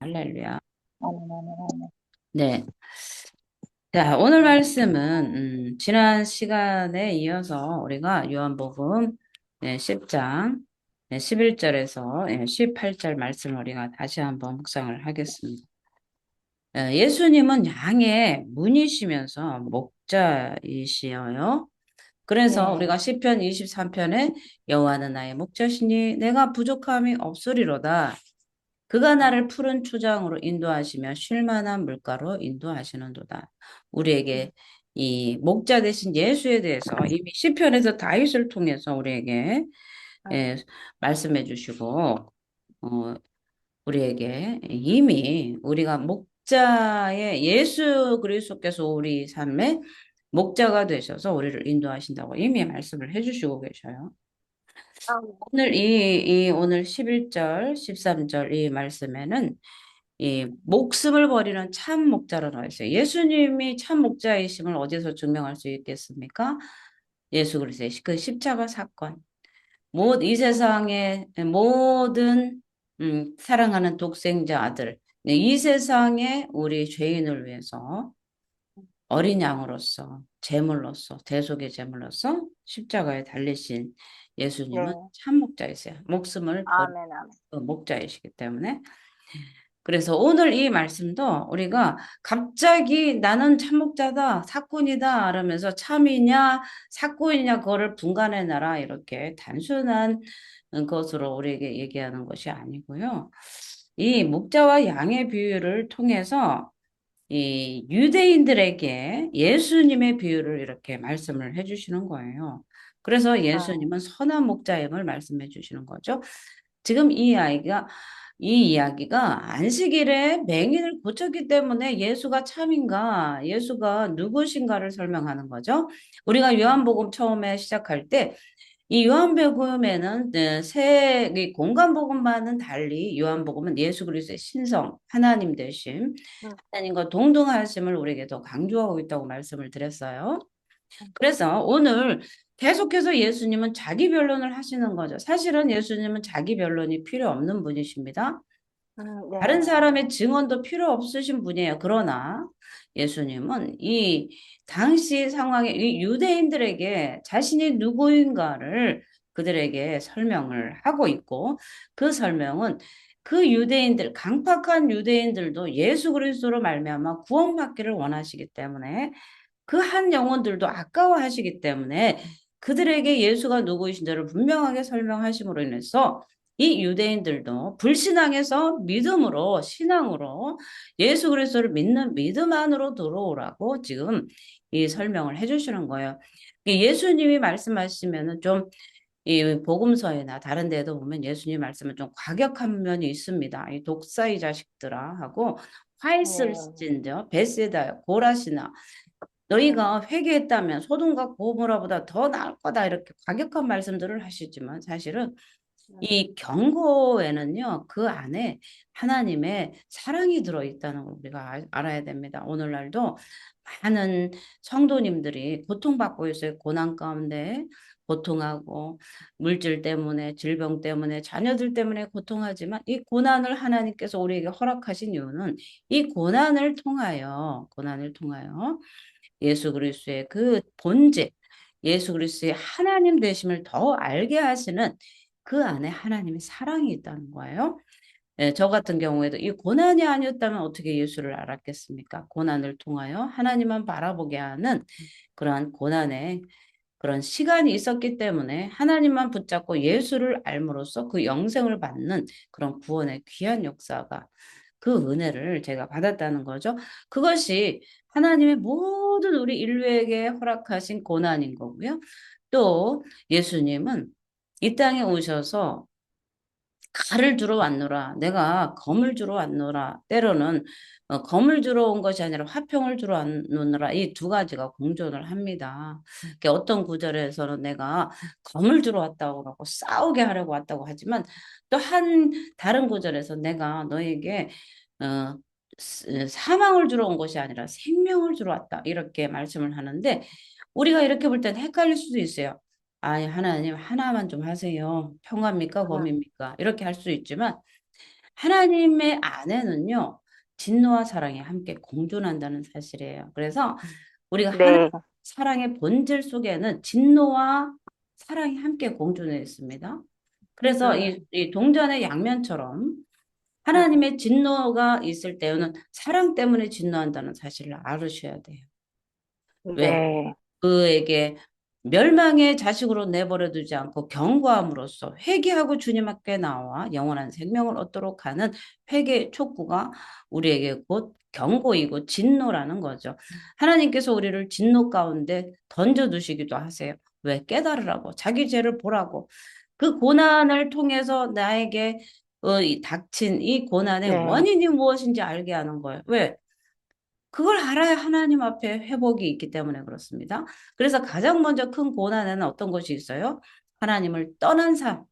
할렐루야. 아멘. 네. 자, 오늘 말씀은, 음, 지난 시간에 이어서 우리가 요한복음 네, 10장 네, 11절에서 18절 말씀을 우리가 다시 한번 묵상을 하겠습니다. 어, 예수님은 양의 문이시면서 목자이시여요. 그래서 네, 우리가 시편 23편에 여호와는 나의 목자시니 내가 부족함이 없으리로다. 그가 나를 푸른 초장으로 인도하시며 쉴만한 물가로 인도하시는도다. 우리에게 이 목자 되신 예수에 대해서 이미 시편에서 다윗을 통해서 우리에게 예, 말씀해 주시고 어, 우리에게 이미 우리가 목자의 예수 그리스도께서 우리 삶의 목자가 되셔서 우리를 인도하신다고 이미 말씀을 해 주시고 계셔요. 오늘 이, 이 오늘 11절, 13절 이 말씀에는 이 목숨을 버리는 참 목자로 나와 있어요. 예수님이 참 목자이심을 어디서 증명할 수 있겠습니까? 예수 그리스도의 그 십자가 사건. 모, 이 세상의 모든 음, 사랑하는 독생자 아들, 네, 이 세상의 우리 죄인을 위해서 어린 양으로서 제물로서 대속의 제물로서 십자가에 달리신 네, 예수님은 참 목자이세요. 목숨을 아멘, 아멘. 그 목자이시기 때문에 그래서 오늘 이 말씀도 우리가 갑자기 나는 참목자다, 사꾼이다, 이러면서 참이냐, 사꾼이냐, 그거를 분간해 놔라, 이렇게 단순한 것으로 우리에게 얘기하는 것이 아니고요. 이 목자와 양의 비유를 통해서 이 유대인들에게 예수님의 비유를 이렇게 말씀을 해주시는 거예요. 그래서 아, 예수님은 선한 목자임을 말씀해 주시는 거죠. 지금 이 아이가 이 이야기가 안식일에 맹인을 고쳤기 때문에 예수가 참인가, 예수가 누구신가를 설명하는 거죠. 우리가 요한복음 처음에 시작할 때 이 요한복음에는 네, 새 공간복음과는 달리 요한복음은 예수 그리스도의 신성, 하나님 되심, 음, 하나님과 동등하심을 우리에게 더 강조하고 있다고 말씀을 드렸어요. 음, 그래서 오늘 계속해서 예수님은 자기 변론을 하시는 거죠. 사실은 예수님은 자기 변론이 필요 없는 분이십니다. 음, 네, 다른 사람의 증언도 필요 없으신 분이에요. 그러나 예수님은 이 당시 상황에 이 유대인들에게 자신이 누구인가를 그들에게 설명을 하고 있고 그 설명은 그 유대인들 강팍한 유대인들도 예수 그리스도로 말미암아 구원받기를 원하시기 때문에 그 한 영혼들도 아까워하시기 때문에 그들에게 예수가 누구이신지를 분명하게 설명하심으로 인해서 이 유대인들도 불신앙에서 믿음으로 신앙으로 예수 그리스도를 믿는 믿음 안으로 들어오라고 지금 이 설명을 해주시는 거예요. 예수님이 말씀하시면은 좀 이 복음서에나 다른 데도 보면 예수님 말씀은 좀 과격한 면이 있습니다. 이 독사의 자식들아 하고 네, 화이슬진저 베세다 고라시나 음, 너희가 회개했다면 소돔과 고모라보다 더 나을 거다 이렇게 과격한 말씀들을 하시지만 사실은 음, 이 경고에는요 그 안에 하나님의 사랑이 들어있다는 걸 우리가 알- 알아야 됩니다. 오늘날도 많은 성도님들이 고통받고 있어요. 고난 가운데 고통하고 물질 때문에 질병 때문에 자녀들 때문에 고통하지만 이 고난을 하나님께서 우리에게 허락하신 이유는 이 고난을 통하여 고난을 통하여 예수 그리스도의 그 본질, 예수 그리스도의 하나님 되심을 더 알게 하시는 그 안에 하나님의 사랑이 있다는 거예요. 예, 저 같은 경우에도 이 고난이 아니었다면 어떻게 예수를 알았겠습니까? 고난을 통하여 하나님만 바라보게 하는 그러한 고난의 그런 시간이 있었기 때문에 하나님만 붙잡고 예수를 알므로써 그 영생을 받는 그런 구원의 귀한 역사가 그 은혜를 제가 받았다는 거죠. 그것이 하나님의 모든 우리 인류에게 허락하신 고난인 거고요. 또 예수님은 이 땅에 오셔서 칼을 주러 왔노라. 내가 검을 주러 왔노라. 때로는 어, 검을 주러 온 것이 아니라 화평을 주러 왔노라. 이 두 가지가 공존을 합니다. 그러니까 어떤 구절에서는 내가 검을 주러 왔다고 하고 싸우게 하려고 왔다고 하지만 또 한 다른 구절에서 내가 너에게 어, 스- 사망을 주러 온 것이 아니라 생명을 주러 왔다. 이렇게 말씀을 하는데 우리가 이렇게 볼 땐 헷갈릴 수도 있어요. 아니, 하나님 하나만 좀 하세요. 평화입니까? 음, 검입니까? 이렇게 할 수 있지만 하나님의 아내는요, 진노와 사랑이 함께 공존한다는 사실이에요. 그래서 우리가 네. 사랑의 본질 속에는 진노와 사랑이 함께 공존해 있습니다. 그래서 음. 이, 이 동전의 양면처럼 하나님의 진노가 있을 때는 사랑 때문에 진노한다는 사실을 알으셔야 돼요. 왜? 네. 그에게 멸망의 자식으로 내버려 두지 않고 경고함으로써 회개하고 주님 앞에 나와 영원한 생명을 얻도록 하는 회개의 촉구가 우리에게 곧 경고이고 진노라는 거죠. 하나님께서 우리를 진노 가운데 던져 두시기도 하세요. 왜? 깨달으라고. 자기 죄를 보라고. 그 고난을 통해서 나에게 어, 이 닥친 이 고난의 네. 원인이 무엇인지 알게 하는 거예요. 왜? 그걸 알아야 하나님 앞에 회복이 있기 때문에 그렇습니다. 그래서 가장 먼저 큰 고난에는 어떤 것이 있어요? 하나님을 떠난 삶.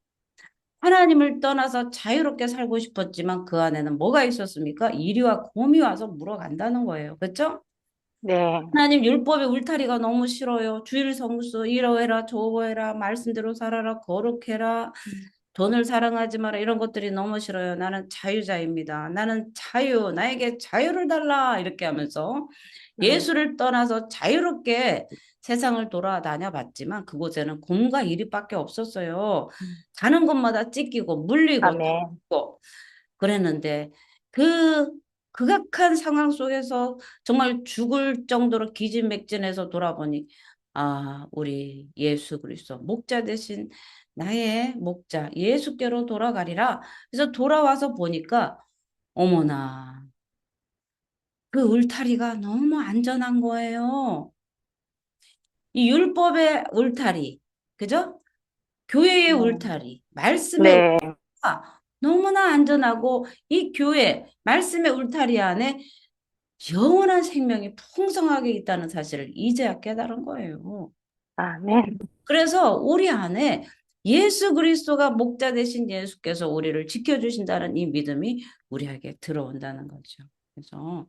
하나님을 떠나서 자유롭게 살고 싶었지만 그 안에는 뭐가 있었습니까? 이리와 곰이 와서 물어간다는 거예요. 그렇죠? 네. 하나님 율법의 울타리가 너무 싫어요. 주일 성수 이러해라 저러해라 말씀대로 살아라 거룩해라 돈을 사랑하지 마라 이런 것들이 너무 싫어요. 나는 자유자입니다. 나는 자유 나에게 자유를 달라 이렇게 하면서 음. 예수를 떠나서 자유롭게 세상을 돌아다녀 봤지만 그곳에는 곰과 이리밖에 없었어요. 가는 곳마다 찢기고 물리고. 고 그랬는데 그 극악한 상황 속에서 정말 죽을 정도로 기진맥진해서 돌아보니 아 우리 예수 그리스도 목자 대신 나의 목자 예수께로 돌아가리라 그래서 돌아와서 보니까 어머나 그 울타리가 너무 안전한 거예요. 이 율법의 울타리 그죠? 교회의 음. 울타리 말씀의 네. 아, 너무나 안전하고 이 교회 말씀의 울타리 안에 영원한 생명이 풍성하게 있다는 사실을 이제야 깨달은 거예요. 아멘. 그래서 우리 안에 예수 그리스도가 목자 되신 예수께서 우리를 지켜주신다는 이 믿음이 우리에게 들어온다는 거죠. 그래서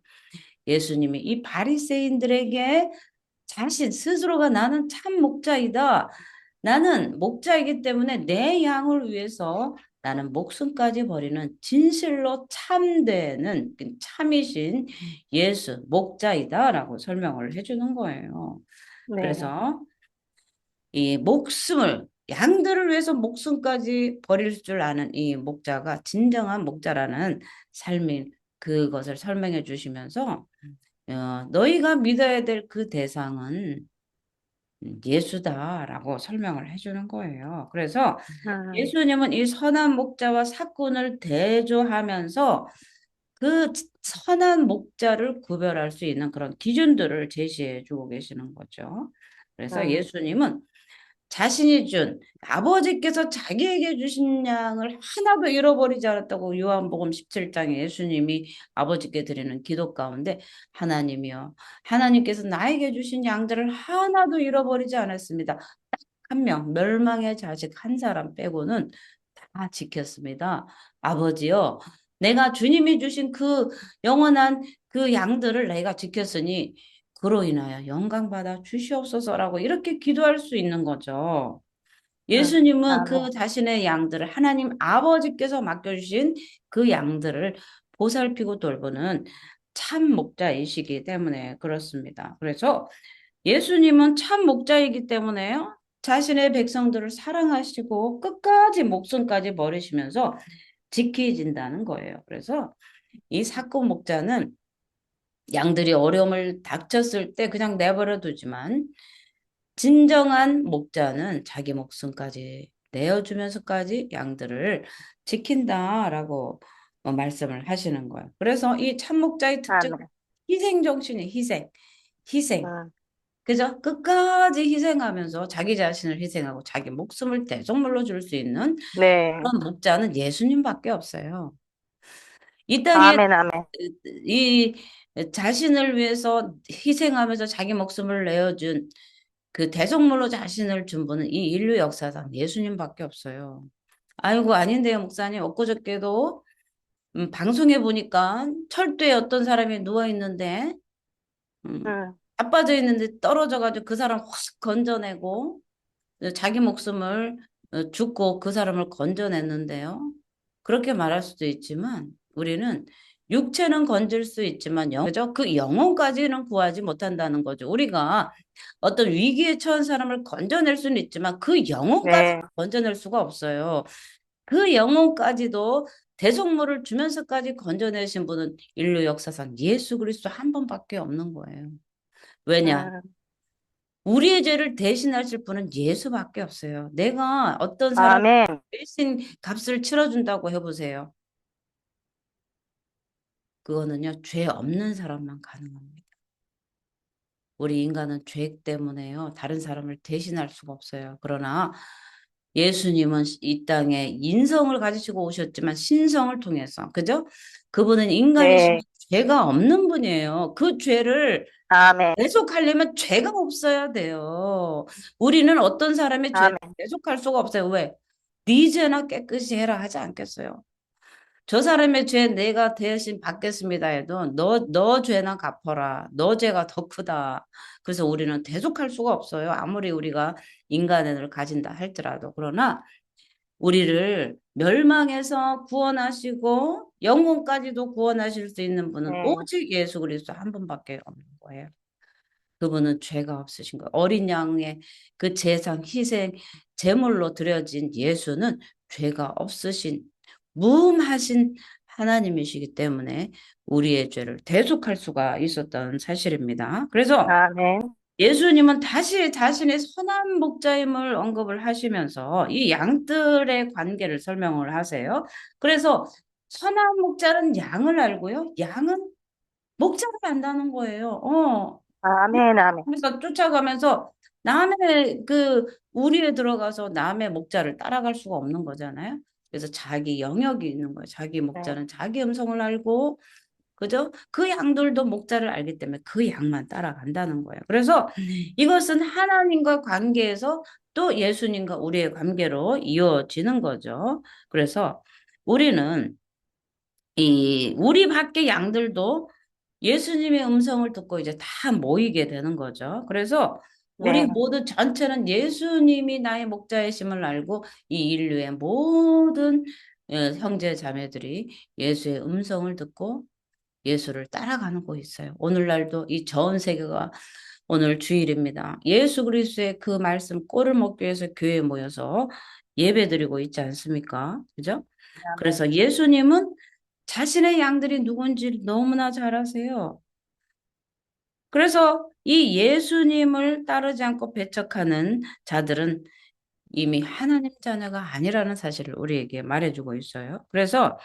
예수님이 이 바리새인들에게 자신 스스로가 나는 참 목자이다. 나는 목자이기 때문에 내 양을 위해서 나는 목숨까지 버리는 진실로 참되는 그 참이신 예수 목자이다라고 설명을 해주는 거예요. 네. 그래서 이 목숨을 양들을 위해서 목숨까지 버릴 줄 아는 이 목자가 진정한 목자라는 삶인 그것을 설명해 주시면서 어, 너희가 믿어야 될 그 대상은 음, 예수다라고 설명을 해주는 거예요. 그래서 음. 예수님은 이 선한 목자와 사꾼을 대조하면서 그 선한 목자를 구별할 수 있는 그런 기준들을 제시해 주고 계시는 거죠. 그래서 음. 예수님은 자신이 준 아버지께서 자기에게 주신 양을 하나도 잃어버리지 않았다고 요한복음 17장에 예수님이 아버지께 드리는 기도 가운데 하나님이여 하나님께서 나에게 주신 양들을 하나도 잃어버리지 않았습니다. 딱 한 명, 멸망의 자식 한 사람 빼고는 다 지켰습니다. 아버지여 내가 주님이 주신 그 영원한 그 양들을 내가 지켰으니 그로 인하여 영광 받아 주시옵소서라고 이렇게 기도할 수 있는 거죠. 예수님은 그 아멘. 자신의 양들을 하나님 아버지께서 맡겨주신 그 양들을 보살피고 돌보는 참 목자이시기 때문에 그렇습니다. 그래서 예수님은 참 목자이기 때문에요. 자신의 백성들을 사랑하시고 끝까지 목숨까지 버리시면서 지키진다는 거예요. 그래서 이 사건 목자는 양들이 어려움을 닥쳤을 때 그냥 내버려 두지만 진정한 목자는 자기 목숨까지 내어주면서까지 양들을 지킨다라고 어, 말씀을 하시는 거예요. 그래서 이 참목자의 특징 아멘. 희생 정신이 희생, 희생. 음. 그죠? 끝까지 희생하면서 자기 자신을 희생하고 자기 목숨을 대속물로 줄 수 있는 네. 그런 목자는 예수님밖에 없어요. 이 땅에 아멘. 아멘. 이 자신을 위해서 희생하면서 자기 목숨을 내어준 그 대속물로 자신을 준 분은 이 인류 역사상 예수님밖에 없어요. 아이고 아닌데요 목사님 엊그저께도 음, 방송에 보니까 철도에 어떤 사람이 누워 있는데 음, 음. 자빠져 있는데 떨어져가지고 그 사람 확 건져내고 자기 목숨을 어, 죽고 그 사람을 건져냈는데요. 그렇게 말할 수도 있지만 우리는 육체는 건질 수 있지만 영, 그죠? 그 영혼까지는 구하지 못한다는 거죠. 우리가 어떤 위기에 처한 사람을 건져낼 수는 있지만 그 영혼까지 네. 건져낼 수가 없어요. 그 영혼까지도 대속물을 주면서까지 건져내신 분은 인류 역사상 예수 그리스도 한 번밖에 없는 거예요. 왜냐? 음, 우리의 죄를 대신하실 분은 예수밖에 없어요. 내가 어떤 사람. 대신 값을 치러준다고 해보세요. 그거는요, 죄 없는 사람만 가능합니다. 우리 인간은 죄 때문에요, 다른 사람을 대신할 수가 없어요. 그러나 예수님은 이 땅에 인성을 가지시고 오셨지만 신성을 통해서, 그죠? 그분은 인간이시면 네. 죄가 없는 분이에요. 그 죄를 아멘. 대속하려면 죄가 없어야 돼요. 우리는 어떤 사람의 죄를 아멘. 대속할 수가 없어요. 왜? 네 죄나 깨끗이 해라 하지 않겠어요. 저 사람의 죄 내가 대신 받겠습니다 해도 너, 너 죄나 갚아라. 너 죄가 더 크다. 그래서 우리는 대속할 수가 없어요. 아무리 우리가 인간을 가진다 할지라도. 그러나 우리를 멸망해서 구원하시고 영혼까지도 구원하실 수 있는 분은 네. 오직 예수 그리스도 한 분밖에 없는 거예요. 그분은 죄가 없으신 거예요. 어린 양의 그 제상, 희생, 제물로 드려진 예수는 죄가 없으신 무음하신 하나님이시기 때문에 우리의 죄를 대속할 수가 있었던 사실입니다. 그래서 아멘. 예수님은 다시 자신의 선한 목자임을 언급을 하시면서 이 양들의 관계를 설명을 하세요. 그래서 선한 목자는 양을 알고요. 양은 목자를 안다는 거예요. 어, 아멘. 아멘. 그래서 쫓아가면서 남의 그 우리에 들어가서 남의 목자를 따라갈 수가 없는 거잖아요. 그래서 자기 영역이 있는 거예요. 자기 목자는 자기 음성을 알고 그죠? 그 양들도 목자를 알기 때문에 그 양만 따라간다는 거예요. 그래서 이것은 하나님과 관계에서 또 예수님과 우리의 관계로 이어지는 거죠. 그래서 우리는 이 우리 밖의 양들도 예수님의 음성을 듣고 이제 다 모이게 되는 거죠. 그래서 우리 네. 모두 전체는 예수님이 나의 목자이심을 알고 이 인류의 모든 어, 형제 자매들이 예수의 음성을 듣고 예수를 따라가는 곳이 있어요. 오늘날도 이 전 세계가 오늘 주일입니다. 예수 그리스도의 그 말씀 꼴을 먹기 위해서 교회에 모여서 예배드리고 있지 않습니까? 그죠? 그래서 예수님은 자신의 양들이 누군지 너무나 잘 아세요. 그래서 이 예수님을 따르지 않고 배척하는 자들은 이미 하나님 자녀가 아니라는 사실을 우리에게 말해주고 있어요. 그래서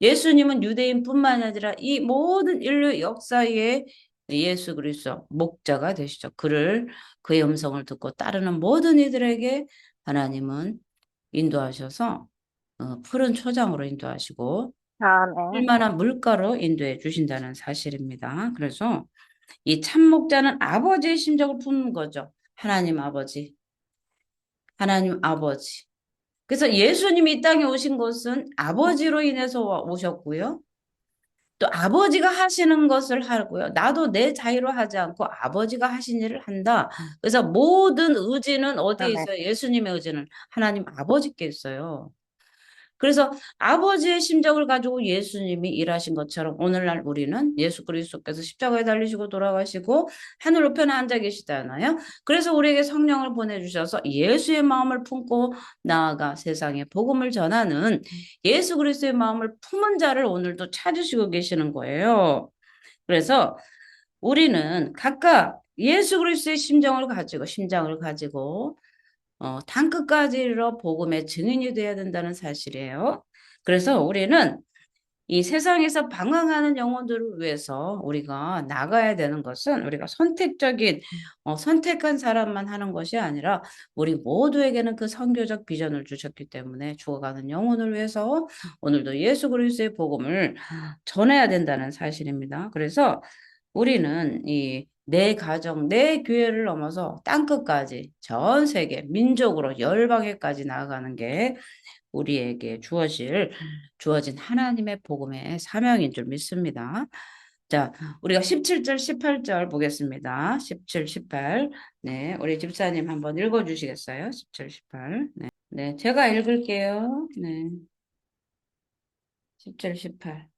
예수님은 유대인뿐만 아니라 이 모든 인류 역사에 예수 그리스도 목자가 되시죠. 그를 그의 음성을 듣고 따르는 모든 이들에게 하나님은 인도하셔서 어, 푸른 초장으로 인도하시고 아멘. 쓸만한 물가로 인도해 주신다는 사실입니다. 그래서 이 참목자는 아버지의 심정을 품는 거죠. 하나님 아버지. 하나님 아버지. 그래서 예수님이 이 땅에 오신 것은 아버지로 인해서 와- 오셨고요. 또 아버지가 하시는 것을 하고요. 나도 내 자유로 하지 않고 아버지가 하신 일을 한다. 그래서 모든 의지는 어디에 아멘. 있어요? 예수님의 의지는 하나님 아버지께 있어요. 그래서 아버지의 심정을 가지고 예수님이 일하신 것처럼 오늘날 우리는 예수 그리스도께서 십자가에 달리시고 돌아가시고 하늘 우편에 앉아 계시잖아요. 그래서 우리에게 성령을 보내주셔서 예수의 마음을 품고 나아가 세상에 복음을 전하는 예수 그리스도의 마음을 품은 자를 오늘도 찾으시고 계시는 거예요. 그래서 우리는 각각 예수 그리스도의 심정을 가지고 심장을 가지고 어, 땅끝까지 이르러 복음의 증인이 되어야 된다는 사실이에요. 그래서 우리는 이 세상에서 방황하는 영혼들을 위해서 우리가 나가야 되는 것은 우리가 선택적인 어, 선택한 사람만 하는 것이 아니라 우리 모두에게는 그 선교적 비전을 주셨기 때문에 죽어가는 영혼을 위해서 오늘도 예수 그리스도의 복음을 전해야 된다는 사실입니다. 그래서 우리는 이 내 가정, 내 교회를 넘어서 땅끝까지 전 세계 민족으로 열방에까지 나아가는 게 우리에게 주어질 주어진 하나님의 복음의 사명인 줄 믿습니다. 자, 우리가 17절, 18절 보겠습니다. 17, 18. 네, 우리 집사님 한번 읽어 주시겠어요? 17, 18. 네. 네, 제가 읽을게요. 네. 17, 18.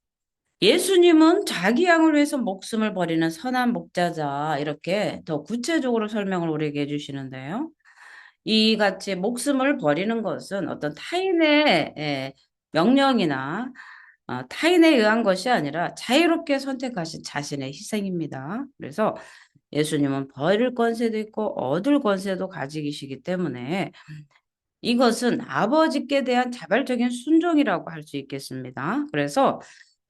예수님은 자기 양을 위해서 목숨을 버리는 선한 목자자 이렇게 더 구체적으로 설명을 우리에게 해주시는데요. 이같이 목숨을 버리는 것은 어떤 타인의 예, 명령이나 어, 타인에 의한 것이 아니라 자유롭게 선택하신 자신의 희생입니다. 그래서 예수님은 버릴 권세도 있고 얻을 권세도 가지시기 때문에 이것은 아버지께 대한 자발적인 순종이라고 할 수 있겠습니다. 그래서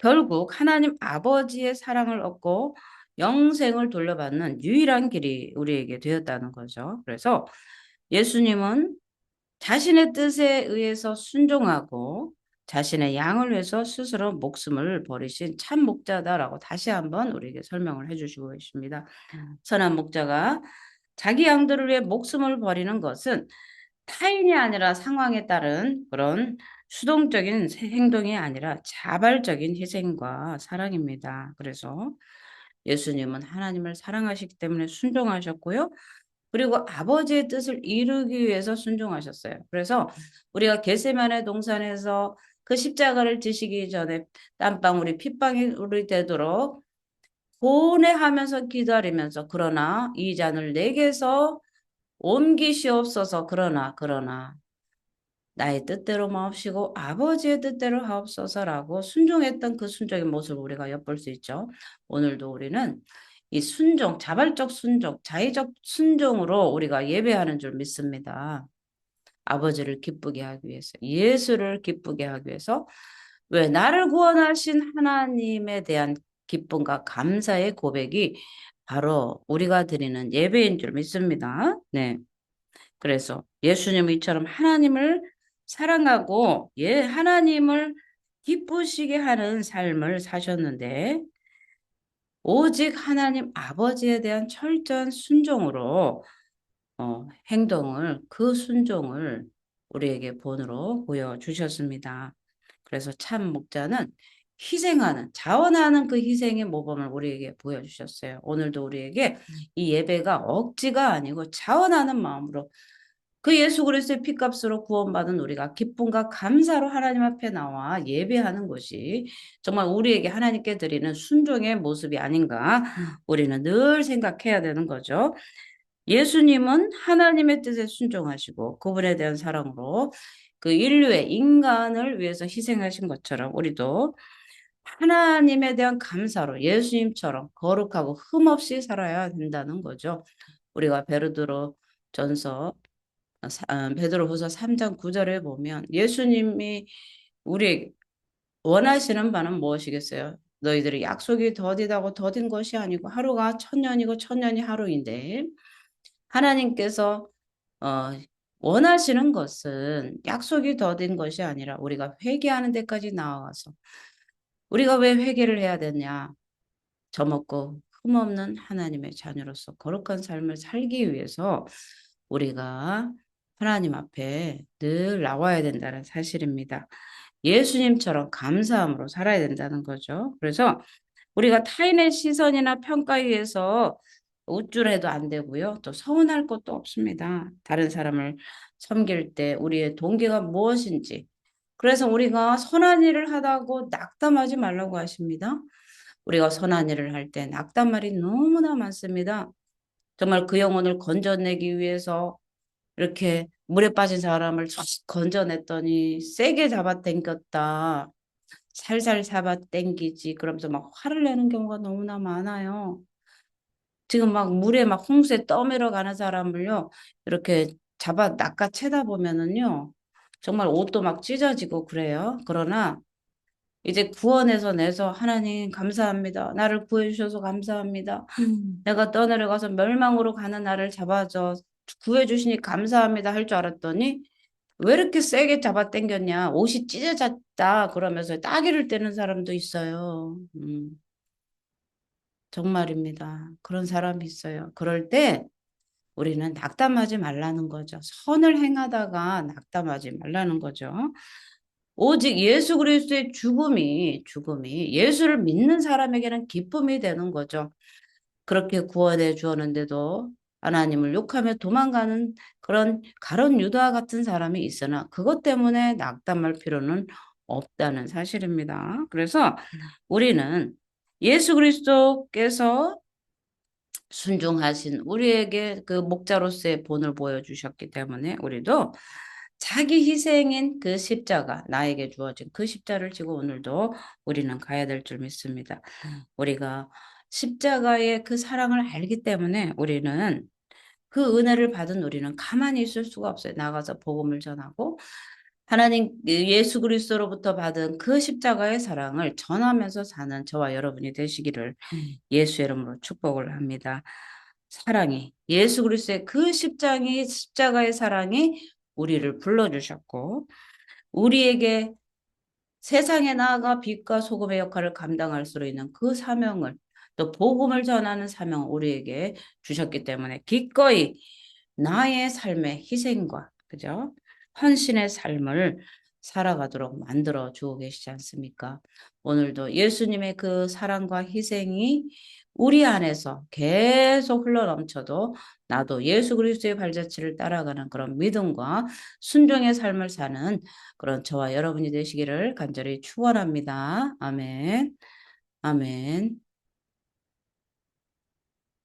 결국 하나님 아버지의 사랑을 얻고 영생을 돌려받는 유일한 길이 우리에게 되었다는 거죠. 그래서 예수님은 자신의 뜻에 의해서 순종하고 자신의 양을 위해서 스스로 목숨을 버리신 참 목자다라고 다시 한번 우리에게 설명을 해주시고 계십니다. 선한 목자가 자기 양들을 위해 목숨을 버리는 것은 타인이 아니라 상황에 따른 그런 수동적인 행동이 아니라 자발적인 희생과 사랑입니다. 그래서 예수님은 하나님을 사랑하시기 때문에 순종하셨고요. 그리고 아버지의 뜻을 이루기 위해서 순종하셨어요. 그래서 우리가 겟세마네 동산에서 그 십자가를 지시기 전에 땀방울이 핏방울이 되도록 고뇌하면서 기다리면서 그러나 이 잔을 내게서 옮기시옵소서 그러나 그러나 나의 뜻대로 마옵시고 아버지의 뜻대로 하옵소서라고 순종했던 그 순종의 모습을 우리가 엿볼 수 있죠. 오늘도 우리는 이 순종, 자발적 순종, 자의적 순종으로 우리가 예배하는 줄 믿습니다. 아버지를 기쁘게 하기 위해서, 예수를 기쁘게 하기 위해서, 왜 나를 구원하신 하나님에 대한 기쁨과 감사의 고백이 바로 우리가 드리는 예배인 줄 믿습니다. 네. 그래서 예수님은 이처럼 하나님을 사랑하고 예, 하나님을 기쁘시게 하는 삶을 사셨는데 오직 하나님 아버지에 대한 철저한 순종으로 어, 행동을 그 순종을 우리에게 본으로 보여주셨습니다. 그래서 참 목자는 희생하는 자원하는 그 희생의 모범을 우리에게 보여주셨어요. 오늘도 우리에게 이 예배가 억지가 아니고 자원하는 마음으로 그 예수 그리스도의 피값으로 구원받은 우리가 기쁨과 감사로 하나님 앞에 나와 예배하는 것이 정말 우리에게 하나님께 드리는 순종의 모습이 아닌가 우리는 늘 생각해야 되는 거죠. 예수님은 하나님의 뜻에 순종하시고 그분에 대한 사랑으로 그 인류의 인간을 위해서 희생하신 것처럼 우리도 하나님에 대한 감사로 예수님처럼 거룩하고 흠없이 살아야 된다는 거죠. 우리가 베르드로 전서 아, 베드로후서 3장 9절에 보면 예수님이 우리 원하시는 바는 무엇이겠어요? 너희들이 약속이 더디다고 더딘 것이 아니고 하루가 천년이고 천년이 하루인데 하나님께서 어, 원하시는 것은 약속이 더딘 것이 아니라 우리가 회개하는 데까지 나와서 우리가 왜 회개를 해야 되냐? 저먹고 흠없는 하나님의 자녀로서 거룩한 삶을 살기 위해서 우리가 하나님 앞에 늘 나와야 된다는 사실입니다. 예수님처럼 감사함으로 살아야 된다는 거죠. 그래서 우리가 타인의 시선이나 평가에 의해서 우쭐해도 안 되고요. 또 서운할 것도 없습니다. 다른 사람을 섬길 때 우리의 동기가 무엇인지. 그래서 우리가 선한 일을 하다고 낙담하지 말라고 하십니다. 우리가 선한 일을 할 때 낙담 말이 너무나 많습니다. 정말 그 영혼을 건져내기 위해서 이렇게 물에 빠진 사람을 건져냈더니 세게 잡아당겼다. 살살 잡아당기지. 그러면서 막 화를 내는 경우가 너무나 많아요. 지금 막 물에 막 홍수에 떠밀어 가는 사람을요. 이렇게 잡아 낚아채다 보면은요. 정말 옷도 막 찢어지고 그래요. 그러나 이제 구원해서 내서 하나님 감사합니다. 나를 구해 주셔서 감사합니다. 내가 떠내려 가서 멸망으로 가는 나를 잡아줘 구해주시니 감사합니다 할 줄 알았더니 왜 이렇게 세게 잡아당겼냐 옷이 찢어졌다 그러면서 따기를 떼는 사람도 있어요. 음. 정말입니다. 그런 사람이 있어요. 그럴 때 우리는 낙담하지 말라는 거죠. 선을 행하다가 낙담하지 말라는 거죠. 오직 예수 그리스도의 죽음이 죽음이 예수를 믿는 사람에게는 기쁨이 되는 거죠. 그렇게 구원해 주었는데도 하나님을 욕하며 도망가는 그런 가론 유다 같은 사람이 있으나 그것 때문에 낙담할 필요는 없다는 사실입니다. 그래서 우리는 예수 그리스도께서 순종하신 우리에게 그 목자로서의 본을 보여주셨기 때문에 우리도 자기 희생인 그 십자가, 나에게 주어진 그 십자를 지고 오늘도 우리는 가야 될 줄 믿습니다. 우리가 십자가의 그 사랑을 알기 때문에 우리는 그 은혜를 받은 우리는 가만히 있을 수가 없어요. 나가서 복음을 전하고 하나님 예수 그리스도로부터 받은 그 십자가의 사랑을 전하면서 사는 저와 여러분이 되시기를 예수의 이름으로 축복을 합니다. 사랑이 예수 그리스도의 그 십장이 십자가의 사랑이 우리를 불러주셨고 우리에게 세상에 나아가 빛과 소금의 역할을 감당할 수 있는 그 사명을 또 복음을 전하는 사명을 우리에게 주셨기 때문에 기꺼이 나의 삶의 희생과 그죠? 헌신의 삶을 살아가도록 만들어 주고 계시지 않습니까? 오늘도 예수님의 그 사랑과 희생이 우리 안에서 계속 흘러넘쳐도 나도 예수 그리스도의 발자취를 따라가는 그런 믿음과 순종의 삶을 사는 그런 저와 여러분이 되시기를 간절히 축원합니다. 아멘. 아멘.